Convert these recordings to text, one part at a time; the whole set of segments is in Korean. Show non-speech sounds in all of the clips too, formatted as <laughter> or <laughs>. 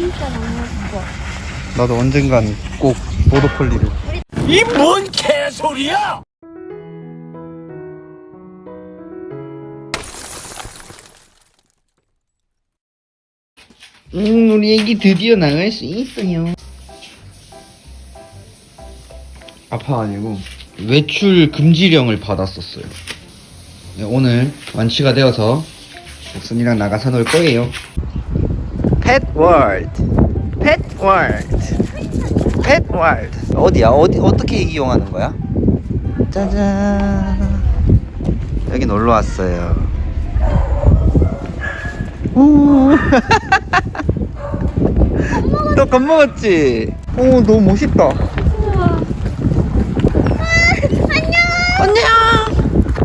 진짜 너무 예뻐. 나도 언젠간 꼭 보더콜리를 이 뭔 개소리야! 응 우리 애기 드디어 나갈 수 있어요 아파 아니고 외출 금지령을 받았었어요 네, 오늘 완치가 되어서 순이랑 나가서 놀 거예요 펫 월드 펫 월드 펫 월드 어디야? 어디 어떻게 이용하는 거야? 짜잔. 여기 놀러 왔어요. 오. <laughs> 너 겁먹었지? 오 너무 멋있다. 안녕.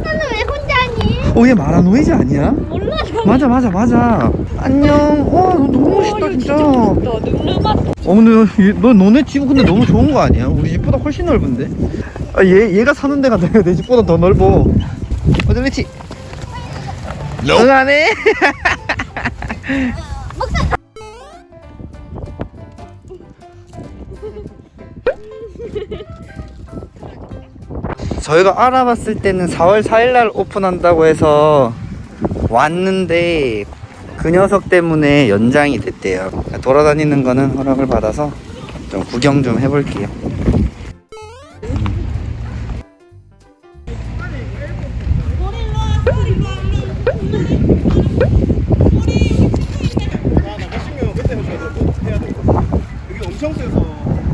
나는 왜 혼자니? 어, 오얘 마라노이즈 아니야? 맞아 맞아 맞아 안녕 와너 너무 멋있다 진짜 어. 근데 얘, 너 너네 집 근데 너무 좋은 거 아니야? 우리 집보다 훨씬 넓은데? 아, 얘, 얘가 사는 데가 내, 내 집보다 더 넓어 어디 리치 응 안해? <laughs> 저희가 알아봤을 때는 4월 4일날 오픈한다고 해서 왔는데 그 녀석 때문에 연장이 됐대요. 돌아다니는 거는 허락을 받아서 좀 구경 좀 해볼게요. 여기 엄청 세서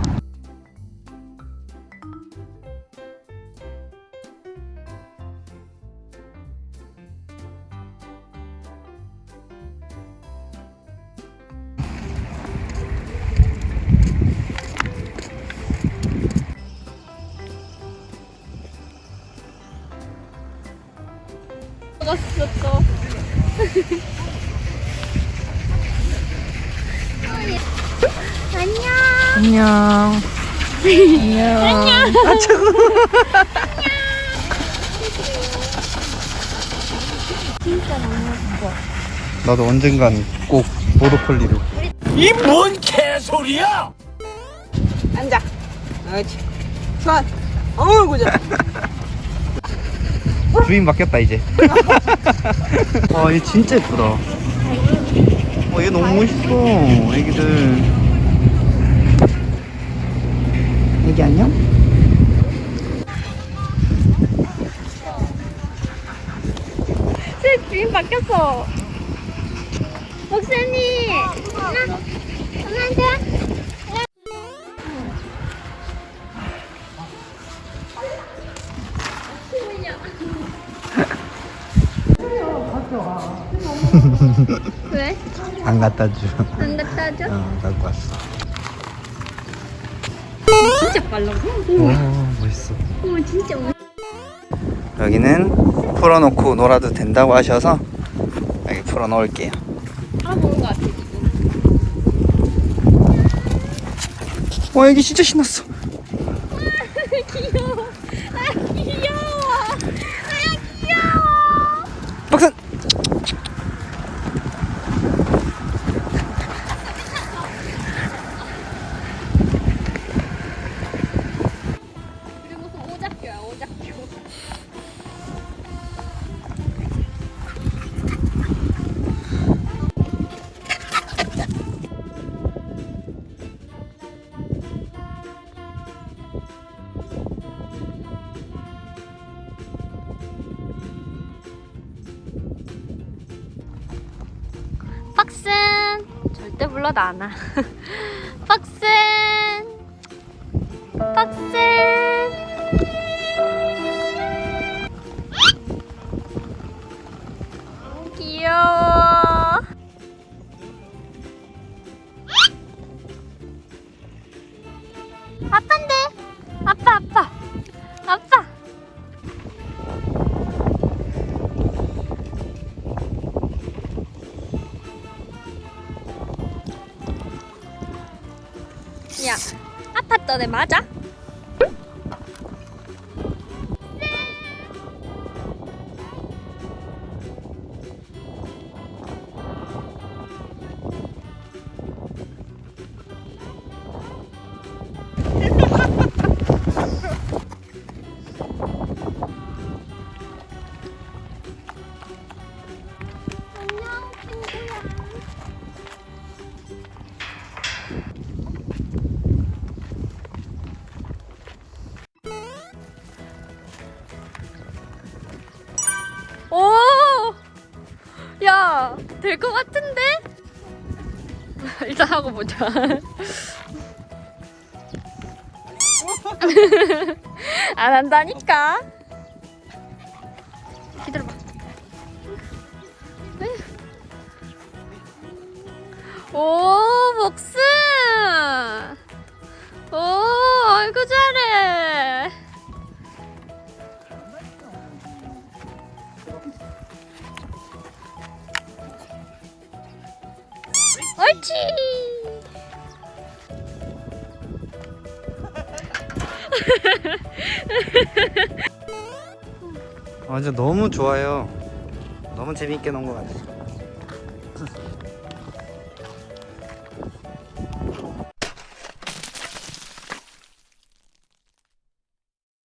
안녕. 안녕. 안녕. 아, 차고. 진짜 너무 예뻐. 나도 언젠간 꼭 보더콜리를. 이 뭔 개소리야! 앉아. 그렇지. 손. 어우, 그죠. 주인 바뀌었다 이제. 와, <laughs> 얘 진짜 예쁘다. 어, 얘 너무 멋있어. 애기들. 애기 안녕? 제 주인 바뀌었어. 목사님. 하나, 하나, 왜? 안 갖다 줘. 안 갖다 줘? 어, 갖고 왔어. 진짜 빨라. 오, 멋있어. 오, 진짜 멋 여기는 풀어놓고 놀아도 된다고 하셔서 여기 풀어놓을게요. 알아보는 것 같아, 지금. 와, 여기 진짜 신났어. <laughs> 귀여워. 절대 불러도 안 와. <laughs> 박슨 박슨 귀여워. 아빠인데? 아빠, 아빠. 아빠. 야, 아빠 떠네 맞아? 될 것 같은데? <laughs> 일단 하고 보자. <laughs> 안 한다니까. 기다려봐. 오, 옳지. 완전 너무 좋아요. 너무 재밌게 논것 같아요.